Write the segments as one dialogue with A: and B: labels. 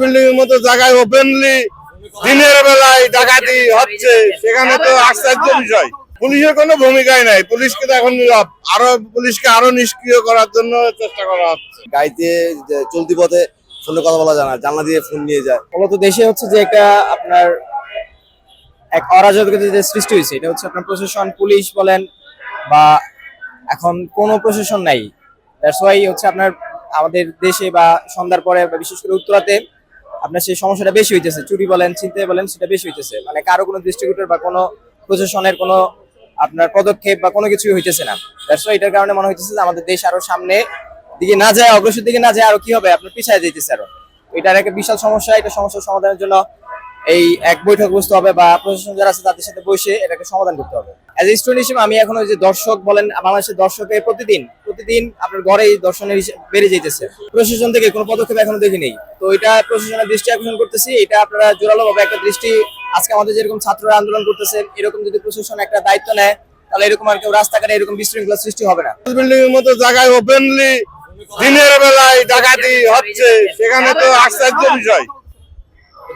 A: Building এর মতো জায়গায় ওপেনলি দিনের বেলায় ডাকাতি হচ্ছে সেখানে তো আশ্চর্য বিষয়। পুলিশের কোনো ভূমিকাই নাই। পুলিশকে তো এখন নীরব আরও পুলিশকে আরও নিষ্ক্রিয় করার জন্য চেষ্টা করা হচ্ছে।
B: গাড়িতে যে চলতি পথে ফোনে কথা বলা যায় না জানলা দিয়ে ফোন নিয়ে যায়।
C: মূলত দেশে হচ্ছে যে একটা আপনার এক অরাজকতা যে সৃষ্টি হয়েছে এটা হচ্ছে আপনার প্রশাসন পুলিশ বলেন বা এখন কোনো প্রশাসন নাই। দ্যাটস ওয়াই হচ্ছে আপনার আমাদের দেশে বা সন্ধ্যার পরে বিশেষ করে উত্তরাতে আপনার সেই সমস্যাটা বেশি হইতেছে। চুরি বলেন চিন্তায় বলেন, সেটা বেশি হইতেছে। মানে কারও কোনো ডিস্ট্রিবিউটর বা কোনো প্রশাসনের কোনো আপনার পদক্ষেপ বা কোনো কিছুই হইতেছে না। দ্যাটস এটার কারণে মনে হইতেছে যে আমাদের দেশ আরও সামনে দিকে না যায়, অগ্রসর দিকে না যায়, আরও কি হবে? আপনার পিছায় যেতেছে আরও। এটার একটা বিশাল সমস্যা, এটা সমস্যার সমাধানের জন্য এই এক বৈঠক বসতে হবে বা প্রশাসন যারা আছে তাদের সাথে বসে এটাকে সমাধান করতে হবে। অ্যাজ এ স্টুডেন্ট হিসেবে আমি এখন ওই যে দর্শক বলেন, বাংলাদেশের দর্শকের প্রতিদিন প্রতিদিন আপনার গড়েই দর্শনের বেড়ে যেতেছে প্রশাসন থেকে কোনো পদক্ষেপ এখনও দেখি নেই তো এটা প্রশাসনের দৃষ্টি আকর্ষণ করতেছি। এটা আপনারা জোরালো ভাবে একটা দৃষ্টি আজকে আমাদের যেরকম ছাত্ররা আন্দোলন করতেছে, এরকম যদি প্রশাসন একটা দায়িত্ব নেয়, তাহলে এরকম আর কেউ রাস্তাঘাটে এরকম বিশৃঙ্খলা সৃষ্টি হবে না।
A: মতো জায়গায় ওপেনলি দিনের বেলায় ডাকাতি হচ্ছে, সেখানে তো আশ্চর্য বিষয়।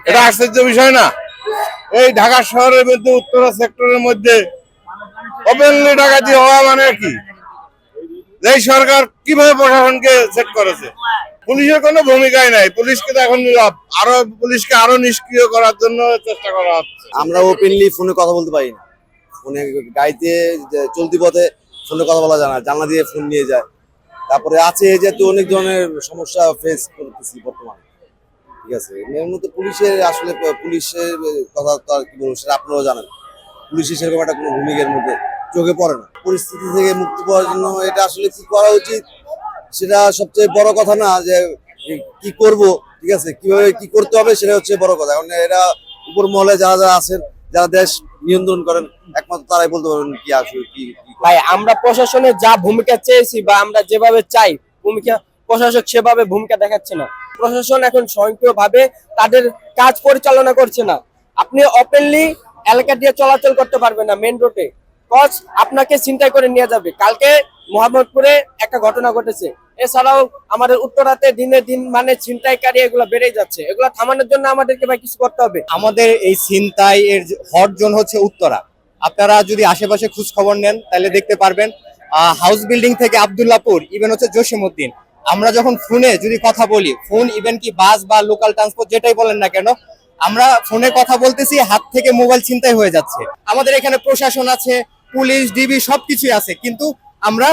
A: এটা আশ্চর্য বিষয় না। এই ঢাকা শহরের মধ্যে, উত্তরা সেক্টরের মধ্যে ওপেনলি ডাকাতি হওয়া মানে কি? এই সরকার কীভাবে প্রশাসনকে সেট করেছে? পুলিশের কোনো ভূমিকাই নাই। পুলিশকে তো এখন নীরব। আরও পুলিশকে আরও নিষ্ক্রিয় করার জন্য চেষ্টা করা হচ্ছে।
B: আমরা ওপেনলি ফোনে কথা বলতে পারি না। ফোনে গাড়িতে চলতি পথে ফোনে কথা বলা যায় না। জানলা দিয়ে ফোন নিয়ে যায়। তারপরে আছে যেহেতু অনেক ধরনের সমস্যা ফেস করতেছি বর্তমানে। ঠিক আছে? মধ্যে পুলিশের আসলে, পুলিশের কথা তো আর কি বলব, সেটা আপনারাও জানেন। পুলিশের সেরকম একটা কোনো ভূমিকার মধ্যে চোখে পড়ে না। পরিস্থিতি থেকে মুক্তি পাওয়ার জন্য এটা আসলে কি করা উচিত সেটা সবচেয়ে বড় কথা না, যে কি করব, ঠিক আছে? কীভাবে কি করতে হবে সেটা হচ্ছে বড় কথা। কারণ এরা উপর মহলে যারা যারা আছেন, যারা দেশ নিয়ন্ত্রণ করেন, একমাত্র তারাই বলতে পারবেন কি আসলে, কি
C: ভাই, আমরা প্রশাসনের যা ভূমিকা চেয়েছি বা আমরা যেভাবে চাই, ভূমিকা, প্রশাসক সেভাবে ভূমিকা দেখাচ্ছে না। প্রশাসন এখন স্বয়ংক্রিয়ভাবে তাদের কাজ পরিচালনা করছে না। আপনি ওপেনলি এলাকা দিয়ে চলাচল করতে পারবেন না মেন রোডে কজ আপনাকে চিন্তাই করে নিয়ে যাবে। কালকে মোহাম্মদপুরে একটা ঘটনা ঘটেছে। এছাড়াও আমাদের উত্তরাতে দিনে দিন মানে ছিনতাইকারী এগুলো বেড়েই যাচ্ছে। এগুলো থামানোর জন্য আমাদেরকে ভাই কিছু করতে হবে।
D: আমাদের এই ছিনতাই এর হট জোন হচ্ছে উত্তরা। আপনারা যদি আশেপাশে খোঁজ খবর নেন, তাহলে দেখতে পারবেন হাউস বিল্ডিং থেকে আবদুল্লাপুর ইভেন হচ্ছে জসিমউদ্দিন। আমরা যখন ফোনে যদি কথা বলি ফোন ইভেন কি বাস বা লোকাল ট্রান্সপোর্ট যেটাই বলেন না কেন, আমরা ফোনে কথা বলতেছি, হাত থেকে মোবাইল ছিনতাই হয়ে যাচ্ছে। আমাদের এখানে প্রশাসন আছে পুলিশ ডিবি সবকিছুই আছে। কিন্তু আমরা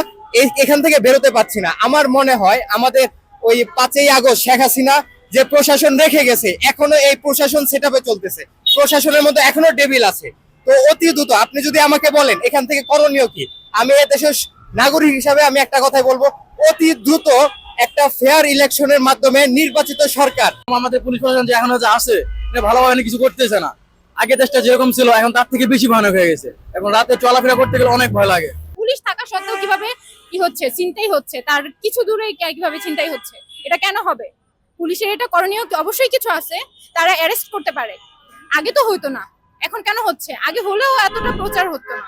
D: এখান থেকে বেরোতে পারছি না। আমার মনে হয় আমাদের ওই পাঁচই আগস্ট শেখ হাসিনা যে প্রশাসন রেখে গেছে, এখনও এই প্রশাসন সেটাপে চলতেছে। প্রশাসনের মধ্যে এখনও ডেবিল আছে। তো অতি দ্রুত আপনি যদি আমাকে বলেন, এখান থেকে করণীয় কি? আমি দেশের নাগরিক হিসাবে আমি একটা কথাই বলব, অতি দ্রুত একটা ফেয়ার ইলেকশনের মাধ্যমে নির্বাচিত সরকার।
E: আমাদের পুলিশ প্রশাসন যে এখন যে আছে ভালোভাবে কিছু করতেছে না। আগে দেশটা যেরকম ছিল, এখন তার থেকে বেশি ভয়ানক হয়ে গেছে। এখন রাতে চলাফেরা করতে গেলে অনেক ভয় লাগে।
F: পুলিশ থাকা সত্ত্বেও কীভাবে কি হচ্ছে চিন্তাই হচ্ছে, তার কিছু দূরে কীভাবে চিন্তাই হচ্ছে, এটা কেন হবে? পুলিশের এটা করণীয় অবশ্যই কিছু আছে, তারা অ্যারেস্ট করতে পারে। আগে তো হইতো না, এখন কেন হচ্ছে? আগে হলেও এতটা প্রচার হতো না।